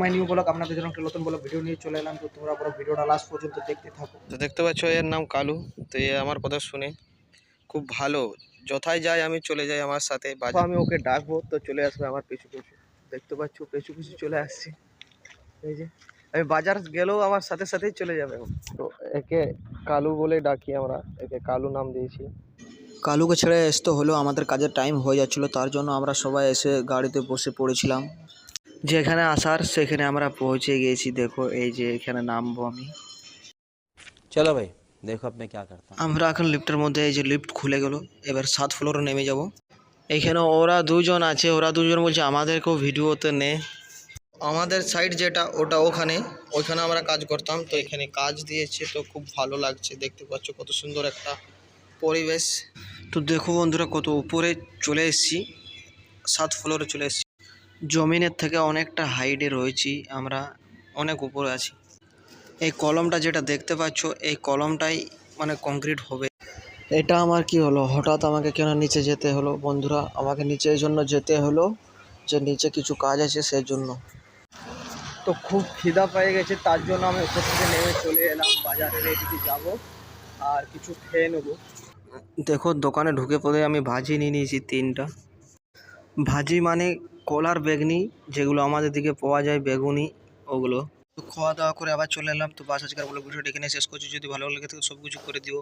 মাই new blog আপনাদের জন্য একটা নতুন ব্লগ ভিডিও নিয়ে চলে এলাম। তো তোমরা পুরো ভিডিওটা লাস্ট পর্যন্ত দেখতে থাকো। তো দেখতে পাচ্ছ এর নাম কালু। তো এ আমার কথা শুনে খুব ভালো। যথায় যায় আমি চলে যাই আমার সাথে আমি ওকে ডাকবো তো চলে আসবে আমার পিছু পিছু। দেখতে পাচ্ছ পিছু পিছু চলে আসছে। এই যে আমি বাজার গেলেও আমার সাথে সাথেই চলে যাবে ও। তো একে কালু বলে ডাকি আমরা একে কালু নাম দিয়েছি। কালুকে ছেড়ে আসতে হলেও আমাদের কাজের টাইম হয়ে যাচ্ছিল তার জন্য আমরা সবাই এসে গাড়িতে বসে পড়েছিলাম। যেখানে আসার সেখানে আমরা পৌঁছে গেছি। দেখো এই যে এখানে নামবো আমি। চলো ভাই দেখো আপনি করতে আমরা এখন লিফটের মধ্যে এই যে লিফট খুলে গেল। এবার সাত ফ্লোরে নেমে যাব। এখানে ওরা দুজন আছে ওরা দুজন বলছে আমাদেরকেও ভিডিওতে নে আমাদের সাইড যেটা ওটা ওখানে। ওইখানে আমরা কাজ করতাম তো এখানে কাজ দিয়েছে তো খুব ভালো লাগছে। দেখতে পাচ্ছ কত সুন্দর একটা পরিবেশ। তো দেখো বন্ধুরা কত উপরে চলে এসেছি। সাত ফ্লোরে চলে এসেছি। জমিনের থেকে অনেকটা হাইটে রয়েছি আমরা, অনেক উপরে আছি। এই কলমটা যেটা দেখতে পাচ্ছ, এই কলমটাই মানে কংক্রিট হবে। এটা আমার কি হলো? হঠাৎ আমাকে কেন নিচে যেতে হলো? বন্ধুরা, আমাকে নিচে এই জন্য যেতে হলো যে নিচে কিছু কাজ আছে সেই জন্য তো খুব খিদা পেয়ে গেছে, তার জন্য আমি উপর থেকে নেমে চলে এলাম বাজারের এদিকে যাব আর কিছু খেয়ে নেব। দেখো, দোকানে ঢুকে পড়ে আমি ভাজি নিয়ে নিয়েছি তিনটা। ভাজি মানে কলার বেগনি, যেগুলো আমাদের দিকে পাওয়া যায় বেগুনি, ওগুলো। খাওয়া দাওয়া করে আবার চলে এলাম। তো বাস আজকের বলে ভিডিওটা এখানে শেষ করছি। যদি ভালো লাগে তো সব কিছু করে দিও।